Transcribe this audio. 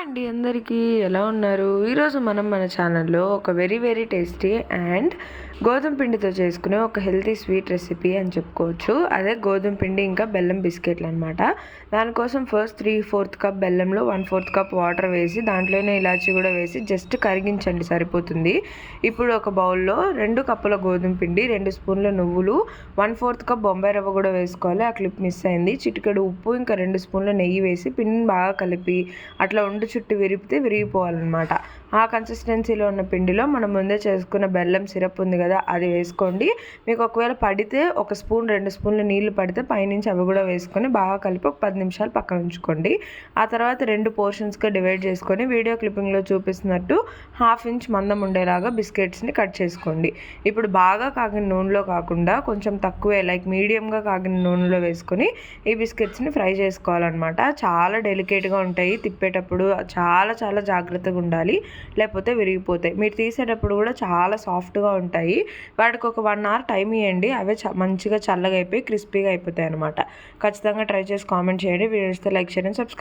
అండి అందరికీ. ఎలా ఉన్నారు? ఈరోజు మనం మన ఛానల్లో ఒక వెరీ వెరీ టేస్టీ అండ్ గోధుమ పిండితో చేసుకునే ఒక హెల్తీ స్వీట్ రెసిపీ అని చెప్పుకోవచ్చు. అదే గోధుమ పిండి ఇంకా బెల్లం బిస్కెట్లు అనమాట దానికోసం ఫస్ట్ త్రీ ఫోర్త్ కప్ బెల్లంలో వన్ ఫోర్త్ కప్ వాటర్ వేసి దాంట్లోనే ఇలాచీ కూడా వేసి జస్ట్ కరిగించండి సరిపోతుంది. ఇప్పుడు ఒక బౌల్లో రెండు కప్పుల గోధుమ పిండి రెండు స్పూన్ల నువ్వులు వన్ ఫోర్త్ కప్ బొంబాయి రవ్వ కూడా వేసుకోవాలి. ఆ క్లిప్ మిస్ అయింది. చిటికెడు ఉప్పు ఇంకా రెండు స్పూన్ల నెయ్యి వేసి పిండిని బాగా కలిపి అట్లా వండు చుట్టూ విరిపితే విరిగిపోవాలన్నమాట. ఆ కన్సిస్టెన్సీలో ఉన్న పిండిలో మనం ముందే చేసుకున్న బెల్లం సిరప్ ఉంది కదా అది వేసుకోండి. మీకు ఒకవేళ పడితే ఒక స్పూన్ రెండు స్పూన్లు నీళ్ళు పడితే పైనుంచి అవి కూడా వేసుకొని బాగా కలిపి ఒక పది నిమిషాలు పక్కన ఉంచుకోండి. ఆ తర్వాత రెండు పోర్షన్స్గా డివైడ్ చేసుకొని వీడియో క్లిప్పింగ్లో చూపిస్తున్నట్టు హాఫ్ ఇంచ్ మందం ఉండేలాగా బిస్కెట్స్ని కట్ చేసుకోండి. ఇప్పుడు బాగా కాగిన నూనెలో కాకుండా కొంచెం తక్కువే లైక్ మీడియంగా కాగిన నూనెలో వేసుకొని ఈ బిస్కెట్స్ని ఫ్రై చేసుకోవాలన్నమాట. చాలా డెలికేట్గా ఉంటాయి తిప్పేటప్పుడు. చాలా చాలా జాగ్రత్తగా ఉండాలి. లేకపోతే విరిగిపోతాయి. మీరు తీసేటప్పుడు కూడా చాలా సాఫ్ట్గా ఉంటాయి. వాటికి ఒక వన్ అవర్ టైం ఇవ్వండి అవే మంచిగా చల్లగా అయిపోయి క్రిస్పీగా అయిపోతాయి అనమాట ఖచ్చితంగా ట్రై చేసి కామెంట్ చేయండి. వీడియో లైక్ చేయండి సబ్స్క్రైబ్